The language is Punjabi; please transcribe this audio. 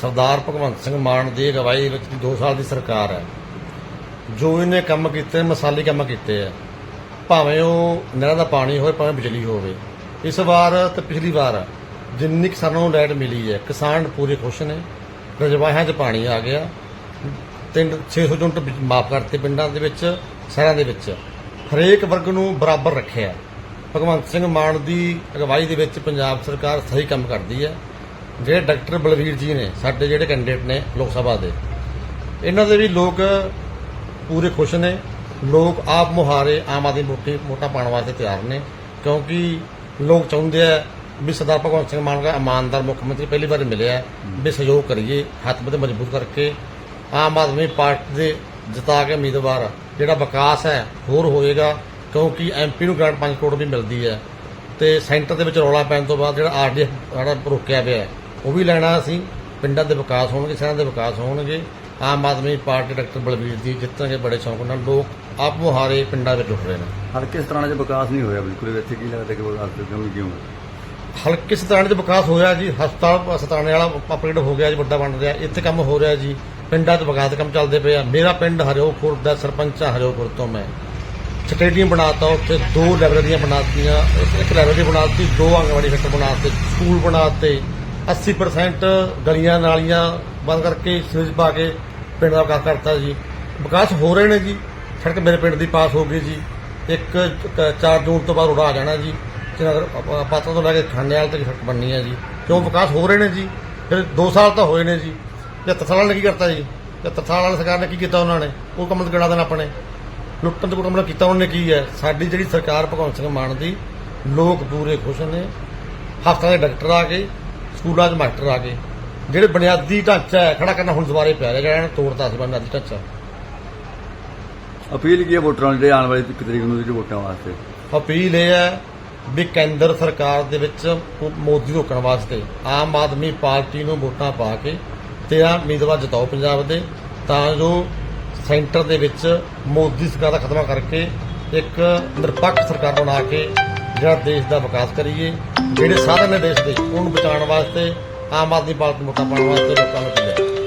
ਸਰਦਾਰ ਭਗਵੰਤ ਸਿੰਘ ਮਾਨ ਦੀ ਅਗਵਾਈ ਵਿੱਚ 2 ਸਾਲ ਦੀ ਸਰਕਾਰ ਹੈ। ਜੋ ਇਹਨੇ ਕੰਮ ਕੀਤੇ, ਮਸਾਲੀ ਕੰਮ ਕੀਤੇ ਆ। ਭਾਵੇਂ ਉਹ ਨਹਿਰਾਂ ਦਾ ਪਾਣੀ ਹੋਵੇ, ਭਾਵੇਂ ਬਿਜਲੀ ਹੋਵੇ। ਇਸ ਵਾਰ ਤੇ ਪਿਛਲੀ ਵਾਰ ਜਿੰਨੀ ਕਿਸਾਨਾਂ ਨੂੰ ਲਾਈਟ ਮਿਲੀ ਹੈ, ਕਿਸਾਨ ਪੂਰੇ ਖੁਸ਼ ਨੇ। ਰਜਵਾਹਿਆਂ 'ਚ ਪਾਣੀ ਆ ਗਿਆ। ਤਿੰਨ 600 ਯੂਨਿਟ ਮਾਫ ਕਰਤੇ ਪਿੰਡਾਂ ਦੇ ਵਿੱਚ, ਸ਼ਹਿਰਾਂ ਦੇ ਵਿੱਚ। ਹਰੇਕ ਵਰਗ ਨੂੰ ਬਰਾਬਰ ਰੱਖਿਆ। ਭਗਵੰਤ ਸਿੰਘ ਮਾਨ ਦੀ ਅਗਵਾਈ ਦੇ ਵਿੱਚ ਪੰਜਾਬ ਸਰਕਾਰ ਸਹੀ ਕੰਮ ਕਰਦੀ ਹੈ। ਜਿਹੜੇ ਡਾਕਟਰ ਬਲਵੀਰ ਜੀ ਨੇ ਸਾਡੇ ਜਿਹੜੇ ਕੈਂਡੀਡੇਟ ਨੇ ਲੋਕ ਸਭਾ ਦੇ ਇਹਨਾਂ ਦੇ ਵੀ ਲੋਕ ਪੂਰੇ ਖੁਸ਼ ਨੇ। ਲੋਕ ਆਪ ਮੁਹਾਰੇ ਆਮ ਆਦਮੀ ਮੋਟੀ ਮੋਟਾ ਪਾਉਣ ਵਾਸਤੇ ਤਿਆਰ ਨੇ ਕਿਉਂਕਿ ਲੋਕ ਚਾਹੁੰਦੇ ਆ ਵੀ ਸਰਦਾਰ ਭਗਵੰਤ ਸਿੰਘ ਮਾਨ ਦਾ ਇਮਾਨਦਾਰ ਮੁੱਖ ਮੰਤਰੀ ਪਹਿਲੀ ਵਾਰ ਮਿਲਿਆ ਵੀ ਸਹਿਯੋਗ ਕਰੀਏ ਹੱਥ ਬੰਦੇ ਮਜ਼ਬੂਤ ਕਰਕੇ ਆਮ ਆਦਮੀ ਪਾਰਟੀ ਦੇ ਜਿਤਾ ਕੇ ਉਮੀਦਵਾਰ ਜਿਹੜਾ ਵਿਕਾਸ ਹੈ ਹੋਰ ਹੋਏਗਾ ਕਿਉਂਕਿ ਐਮਪੀ ਨੂੰ ਗ੍ਰਾਂਟ 5 ਕਰੋੜ ਵੀ ਮਿਲਦੀ ਹੈ। ਤੇ ਸੈਂਟਰ ਦੇ ਵਿੱਚ ਰੌਲਾ ਪੈਣ ਤੋਂ ਬਾਅਦ ਜਿਹੜਾ ਆਰਡੀਐਫ ਸਾਡਾ ਰੋਕਿਆ ਪਿਆ ਹੈ, ਉਹ ਵੀ ਲੈਣਾ ਅਸੀਂ। ਪਿੰਡਾਂ ਦੇ ਵਿਕਾਸ ਹੋਣਗੇ ਸ਼ਹਿਰਾਂ ਦੇ ਵਿਕਾਸ ਹੋਣਗੇ। ਆਮ ਆਦਮੀ ਪਾਰਟੀ ਡਾਕਟਰ ਬਲਵੀਰ ਜੀ ਜਿੱਤਾਂਗੇ ਬੜੇ ਸ਼ੌਂਕ ਨਾਲ। ਲੋਕ ਆਪ ਮੁਹਾਰੇ ਪਿੰਡਾਂ ਵਿੱਚ ਉੱਠ ਰਹੇ ਨੇ। ਹਲਕੇ ਸਤਰਾਣਾ 'ਚ ਵਿਕਾਸ ਨਹੀਂ ਹੋਇਆ ਬਿਲਕੁਲ ਇੱਥੇ ਕੀ ਲੱਗਦਾ ਕਿ ਵਿਕਾਸ ਦੀ ਕਮੀ ਕਿਉਂ ਹੈ ਹਲਕੇ ਸਤਾਣੇ ਦੇ ਵਿਕਾਸ ਹੋਇਆ ਜੀ ਹਸਪਤਾਲ ਸਤਾਣੇ ਵਾਲਾ ਅਪਗ੍ਰੇਡ ਹੋ ਗਿਆ ਜੀ ਵੱਡਾ ਬਣ ਰਿਹਾ ਇੱਥੇ ਕੰਮ ਹੋ ਰਿਹਾ ਜੀ। ਪਿੰਡਾਂ 'ਚ ਵਿਕਾਸ ਕੰਮ ਚੱਲਦੇ ਪਏ ਆ। ਮੇਰਾ ਪਿੰਡ ਹਰਿਓਪੁਰ ਦਾ ਸਰਪੰਚ ਆ ਹਰਿਓਪੁਰ ਤੋਂ ਮੈਂ। ਸਟੇਡੀਅਮ ਬਣਾਤਾ ਉੱਥੇ ਦੋ ਲਾਇਬ੍ਰੇਰੀਆਂ ਬਣਾਤੀਆਂ ਇੱਕ- ਇੱਕ ਲਾਇਬ੍ਰੇਰੀ ਬਣਾਤੀ ਦੋ ਆਂਗਣਵਾੜੀ ਸੈਂਟਰ ਬਣਾਤੇ ਸਕੂਲ ਬਣਾਤੇ। 80% ਗਲੀਆਂ ਨਾਲੀਆਂ ਬੰਦ ਕਰਕੇ ਸੀਵਰੇਜ ਪਾ ਕੇ ਪਿੰਡ ਦਾ ਵਿਕਾਸ ਕਰਤਾ ਜੀ। ਵਿਕਾਸ ਹੋ ਰਹੇ ਨੇ ਜੀ। ਸੜਕ ਮੇਰੇ ਪਿੰਡ ਦੀ ਪਾਸ ਹੋ ਗਈ ਜੀ। ਇੱਕ 4 ਜੂਨ ਤੋਂ ਬਾਅਦ ਉਡਾ ਆ ਜਾਣਾ ਜੀ। ਜਨਗਰ ਪਾਤਰ ਤੋਂ ਲੈ ਕੇ ਖਾਨੇਵਾਲ ਤੱਕ ਸੜਕ ਬਣਨੀ ਹੈ ਜੀ। ਕਿਉਂ ਵਿਕਾਸ ਹੋ ਰਹੇ ਨੇ ਜੀ? ਫਿਰ 2 ਸਾਲ ਤਾਂ ਹੋਏ ਨੇ ਜੀ। ਤੇ ਸਾਲਾਂ ਨੇ ਕੀ ਕਰਤਾ ਜੀ? ਤੇ ਸਾਲ ਵਾਲੀ ਸਰਕਾਰ ਨੇ ਕੀ ਕੀਤਾ ਉਹਨਾਂ ਨੇ? ਉਹ ਕੰਮ ਤਾਂ ਦੇਣਾ ਆਪਣੇ। ਲੁੱਟਣ ਤੋਂ ਕੰਮ ਕੀਤਾ ਉਹਨਾਂ ਨੇ ਕੀ ਹੈ? ਸਾਡੀ ਜਿਹੜੀ ਸਰਕਾਰ ਭਗਵੰਤ ਸਿੰਘ ਮਾਨ ਦੀ, ਲੋਕ ਪੂਰੇ ਖੁਸ਼ ਨੇ। ਹਸਪਤਾਲਾਂ ਦੇ ਡਾਕਟਰ ਆ ਕੇ ਸਕੂਲਾਂ 'ਚ ਮਾਸਟਰ ਆ ਗਏ। ਜਿਹੜੇ ਬੁਨਿਆਦੀ ਢਾਂਚਾ ਹੈ ਖੜਾ ਕਰਨਾ ਹੁਣ ਦੁਬਾਰੇ ਪਿਆ ਰਿਹਾ ਜਿਹੜਾ ਇਹਨਾਂ ਨੇ ਤੋੜਤਾ ਸੀ ਬੁਨਿਆਦੀ ਢਾਂਚਾ। ਅਪੀਲ ਕੀ ਹੈ ਵੋਟਰਾਂ ਨੂੰ ਜਿਹੜੇ ਆਉਣ ਵਾਲੀ ਇੱਕ ਤਰੀਕ ਨੂੰ ਜਿਹੜੇ ਵੋਟਾਂ ਵਾਸਤੇ? ਅਪੀਲ ਇਹ ਹੈ ਵੀ ਕੇਂਦਰ ਸਰਕਾਰ ਦੇ ਵਿੱਚ ਮੋਦੀ ਰੋਕਣ ਵਾਸਤੇ ਆਮ ਆਦਮੀ ਪਾਰਟੀ ਨੂੰ ਵੋਟਾਂ ਪਾ ਕੇ ਤੇ ਆ ਉਮੀਦਵਾਰ ਜਿਤਾਓ ਪੰਜਾਬ ਦੇ ਤਾਂ ਜੋ ਸੈਂਟਰ ਦੇ ਵਿੱਚ ਮੋਦੀ ਸਰਕਾਰ ਦਾ ਖਤਮਾ ਕਰਕੇ ਇੱਕ ਨਿਰਪੱਖ ਸਰਕਾਰ ਬਣਾ ਕੇ ਜਿਹੜਾ ਦੇਸ਼ ਦਾ ਵਿਕਾਸ ਕਰੀਏ। ਜਿਹੜੇ ਸਾਧਨ ਨੇ ਦੇਸ਼ ਦੇ, ਉਹਨੂੰ ਬਚਾਉਣ ਵਾਸਤੇ, ਆਮ ਆਦਮੀ ਪਾਰਟੀ ਨੂੰ ਵੋਟਾਂ ਪਾਉਣ ਵਾਸਤੇ ਲੋਕਾਂ ਨੂੰ ਕਿਹਾ